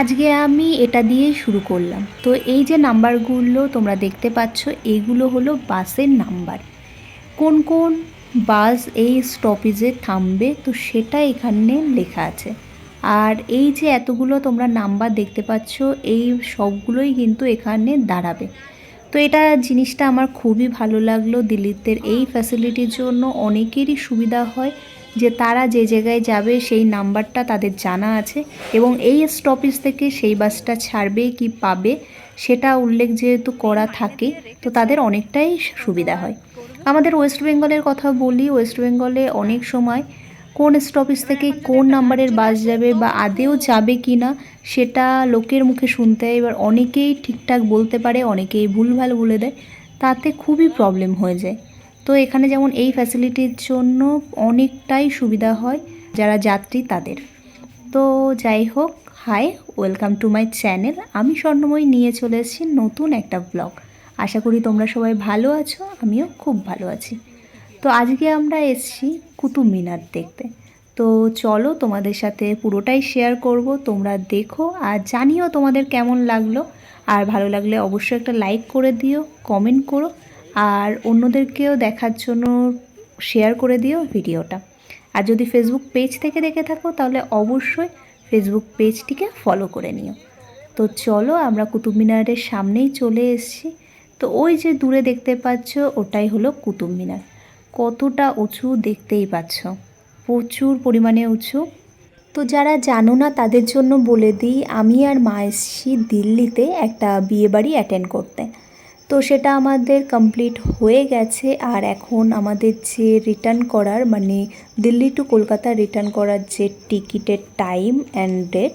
আজকে আমি এটা দিয়েই শুরু করলাম। তো এই যে নাম্বারগুলো তোমরা দেখতে পাচ্ছ, এগুলো হলো বাসের নাম্বার। কোন কোন বাস এই স্টপেজে থামবে, তো সেটা এখানে লেখা আছে। আর এই যে এতগুলো তোমরা নাম্বার দেখতে পাচ্ছ, এই সবগুলোই কিন্তু এখানে দাঁড়াবে। তো এটা জিনিসটা আমার খুবই ভালো লাগল। দিল্লিতে এই ফ্যাসিলিটির জন্য অনেকেরই সুবিধা হয়। যে তারা যে জায়গায় যাবে সেই নাম্বারটা তাদের জানা আছে এবং এই স্টপেজ থেকে সেই বাসটা ছাড়বে কি পাবে সেটা উল্লেখ যেহেতু করা থাকে, তো তাদের অনেকটাই সুবিধা হয়। আমাদের ওয়েস্ট বেঙ্গলের কথা বলি ওয়েস্ট বেঙ্গলে অনেক সময় কোন স্টপেজ থেকে কোন নাম্বারের বাস যাবে বা আদেও যাবে কি না সেটা লোকের মুখে শুনতে হয়। এবার অনেকেই ঠিকঠাক বলতে পারে, অনেকেই ভুলভাল বলে দেয়, তাতে খুবই প্রবলেম হয়ে যায়। তো এখানে যেমন এই ফ্যাসিলিটির জন্য অনেকটাই সুবিধা হয় যারা যাত্রী তাদের। তো যাই হোক hi welcome to my channel আমি স্বর্ণময়, নিয়ে চলে এসেছি নতুন একটা ব্লগ আশা করি তোমরা সবাই ভালো আছো, আমিও খুব ভালো আছি। তো আজকে আমরা এসেছি কুতুব মিনার দেখতে। তো চলো তোমাদের সাথে পুরোটাই শেয়ার করব, তোমরা দেখো আর জানিও তোমাদের কেমন লাগল। আর ভালো লাগলে অবশ্যই একটা লাইক করে দিও কমেন্ট করো। আর অন্যদেরকেও দেখার জন্য শেয়ার করে দিও ভিডিওটা। আর যদি ফেসবুক পেজ থেকে দেখে থাকো, তাহলে অবশ্যই ফেসবুক পেজটিকে ফলো করে নিও। তো চলো, আমরা কুতুব মিনারের সামনেই চলে এসেছি। তো ওই যে দূরে দেখতে পাচ্ছ, ওটাই হলো কুতুব মিনার। কতটা উঁচু দেখতেই পাচ্ছ। প্রচুর পরিমাণে উঁচু। তো যারা জানো না, তাদের জন্য বলে দিই, আমি আর মা এসেছি দিল্লিতে একটা বিয়েবাড়ি অ্যাটেন্ড করতে। তো সেটা আমাদের কমপ্লিট হয়ে গেছে আর এখন আমাদের যে রিটার্ন করার মানে দিল্লি টু কলকাতা রিটার্ন করার যে টিকিটের টাইম অ্যান্ড ডেট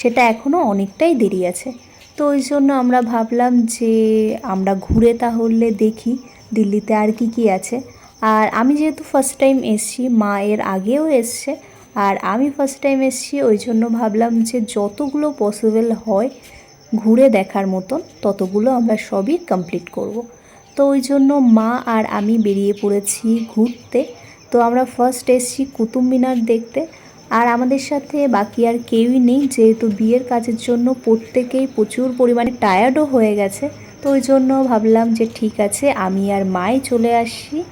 সেটা এখনও অনেকটাই দেরি আছে। তো ওই জন্য আমরা ভাবলাম যে আমরা ঘুরে তাহলে দেখি দিল্লিতে আর কি কি আছে। আর আমি যেহেতু ফার্স্ট টাইম এসছি, মা এর আগেও এসছে, আর আমি ফার্স্ট টাইম এসছি, ওই জন্য ভাবলাম যে যতগুলো পসিবল হয় ঘুরে দেখার মতন ততগুলো আমরা সবই কমপ্লিট করব। তো ওই জন্য মা আর আমি বেরিয়ে পড়েছি ঘুরতে। তো আমরা ফার্স্ট এসছি কুতুব মিনার দেখতে। আর আমাদের সাথে বাকি আর কেউই নেই, যেহেতু বিয়ের কাজের জন্য প্রত্যেকেই প্রচুর পরিমাণে টায়ার্ডও হয়ে গেছে। তো ওই জন্য ভাবলাম যে ঠিক আছে, আমি আর মাই চলে আসি।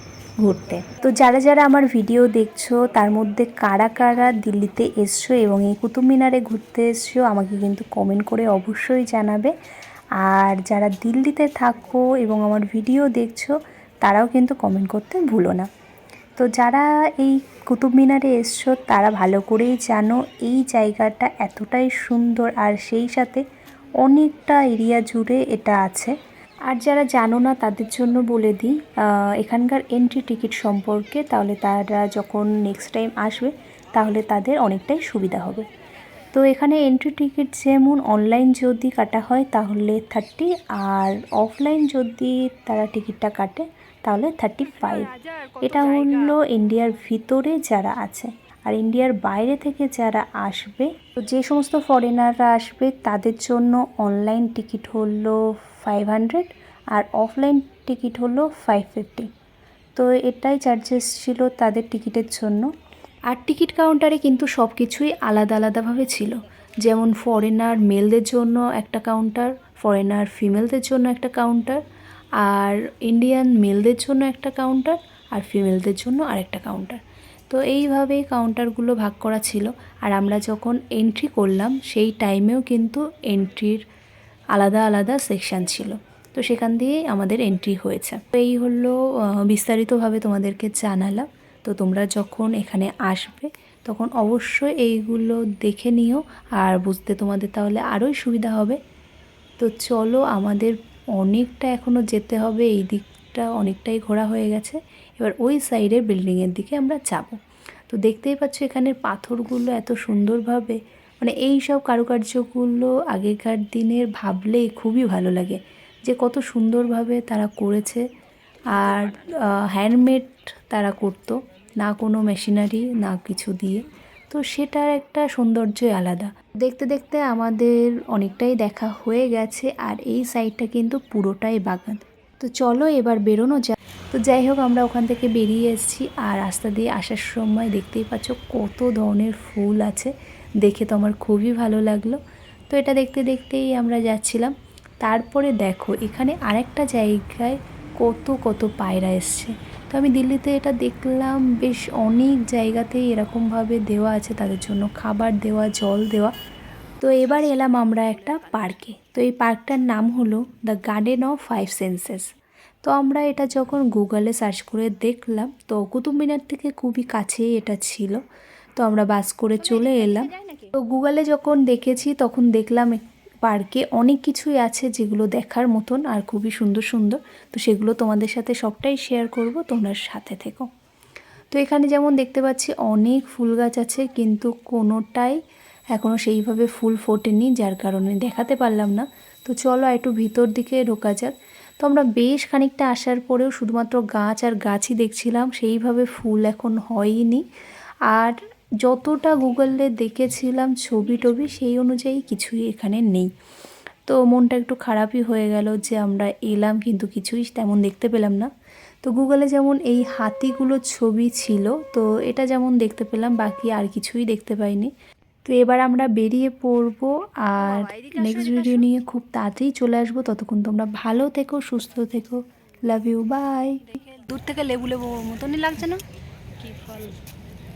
ঘুরতে। তো যারা যারা আমার ভিডিও দেখছ, তার মধ্যে কারা কারা দিল্লিতে এসছো এবং এই কুতুব মিনারে ঘুরতে এসছো, আমাকে কিন্তু কমেন্ট করে অবশ্যই জানাবে। আর যারা দিল্লিতে থাকো এবং আমার ভিডিও দেখছ, তারাও কিন্তু কমেন্ট করতে ভুলো না। তো যারা এই কুতুব মিনারে এসছো, তারা ভালো করেই জানো, এই জায়গাটা এতটাই সুন্দর আর সেই সাথে অনেকটা এরিয়া জুড়ে এটা আছে। আর যারা জানো না, তাদের জন্য বলে দিই এখানকার এন্ট্রি টিকিট সম্পর্কে, তাহলে তারা যখন নেক্সট টাইম আসবে, তাহলে তাদের অনেকটাই সুবিধা হবে। তো এখানে এন্ট্রি টিকিট যেমন অনলাইন যদি কাটা হয়, তাহলে থার্টি আর অফলাইন যদি তারা টিকিটটা কাটে, তাহলে থার্টি ফাইভ এটা হলো ইন্ডিয়ার ভিতরে যারা আছে, আর ইন্ডিয়ার বাইরে থেকে যারা আসবে, তো যে সমস্ত ফরেনাররা আসবে, তাদের জন্য অনলাইন টিকিট হলো ফাইভ হান্ড্রেড আর অফলাইন টিকিট হলো ফাইভ ফিফটি তো এটাই চার্জেস ছিল তাদের টিকিটের জন্য। আর টিকিট কাউন্টারে কিন্তু সব কিছুই আলাদা আলাদাভাবে ছিল। যেমন ফরেনার মেলদের জন্য একটা কাউন্টার ফরেনার ফিমেলদের জন্য একটা কাউন্টার আর ইন্ডিয়ান মেলদের জন্য একটা কাউন্টার আর ফিমেলদের জন্য আরেকটা কাউন্টার তো এইভাবেই কাউন্টারগুলো ভাগ করা ছিল। আর আমরা যখন এন্ট্রি করলাম, সেই টাইমেও কিন্তু এন্ট্রির আলাদা আলাদা সেকশান ছিল। তো সেখান দিয়েই আমাদের এন্ট্রি হয়েছে। তো এই হলো বিস্তারিতভাবে তোমাদেরকে জানালাম। তো তোমরা যখন এখানে আসবে, তখন অবশ্যই এইগুলো দেখে নিও আর বুঝতে তোমাদের তাহলে আরোই সুবিধা হবে। তো চলো, আমাদের অনেকটা এখনও যেতে হবে। এই দিকটা অনেকটাই ঘোরা হয়ে গেছে। এবার ওই সাইডের বিল্ডিংয়ের দিকে আমরা যাব। তো দেখতেই পাচ্ছ, এখানের পাথরগুলো এত সুন্দরভাবে মানে এই সব কারুকার্যগুলো আগেকার দিনের ভাবলেই খুবই ভালো লাগে যে কত সুন্দরভাবে তারা করেছে আর হ্যান্ডমেড তারা করতো, না কোনো মেশিনারি না কিছু দিয়ে। তো সেটার একটা সৌন্দর্যই আলাদা। দেখতে দেখতে আমাদের অনেকটাই দেখা হয়ে গেছে আর এই সাইডটা কিন্তু পুরোটাই বাগান। তো চলো এবার বেরোনো যা তো যাই হোক, আমরা ওখান থেকে বেরিয়ে এসেছি আর রাস্তা দিয়ে আসার সময় দেখতেই পাচ্ছ কত ধরনের ফুল আছে। দেখে তো আমার খুবই ভালো লাগল। তো এটা দেখতে দেখতেই আমরা যাচ্ছিলাম। তারপরে দেখো এখানে আরেকটা জায়গায় কত কত পায়রা এসছে। তো আমি দিল্লিতে এটা দেখলাম বেশ অনেক জায়গাতেই এরকমভাবে দেওয়া আছে তাদের জন্য। খাবার দেওয়া জল দেওয়া। তো এবার এলাম আমরা একটা পার্কে। তো এই পার্কটার নাম হলো the garden of five senses. তো আমরা এটা যখন গুগলে সার্চ করে দেখলাম তো কুতুব মিনার থেকে খুবই কাছেই এটা ছিল। তো আমরা বাস করে চলে এলাম। তো গুগলে যখন দেখেছি, তখন দেখলাম পার্কে অনেক কিছুই আছে যেগুলো দেখার মতন আর খুবই সুন্দর সুন্দর। তো সেগুলো তোমাদের সাথে সবটাই শেয়ার করব, তোমরা সাথে থেকো। তো এখানে যেমন দেখতে পাচ্ছি, অনেক ফুল গাছ আছে, কিন্তু কোনোটাই এখনও সেইভাবে ফুল ফোটেনি, যার কারণে দেখাতে পারলাম না। তো চলো একটু ভিতর দিকে ঢোকা যাক। তো আমরা বেশ খানিকটা আসার পরেও শুধুমাত্র গাছ আর গাছই দেখছিলাম, সেইভাবে ফুল এখন হয়নি। আর যতটা গুগলে দেখেছিলাম ছবি টবি সেই অনুযায়ী কিছুই এখানে নেই। তো মনটা একটু খারাপই হয়ে গেল যে আমরা এলাম কিন্তু কিছুই তেমন দেখতে পেলাম না। তো গুগলে যেমন এই হাতিগুলোর ছবি ছিল তো এটা যেমন দেখতে পেলাম বাকি আর কিছুই দেখতে পাইনি। তো এবার আমরা বেরিয়ে পড়ব আর নেক্সট ভিডিও নিয়ে খুব তাড়াতাড়ি চলে আসব। ততক্ষণ তোমরা ভালো থেকো সুস্থ থেকো। লাভ ইউ বাই দূর থেকে লেবু লেবু মতনই লাগছে না? কি ফল?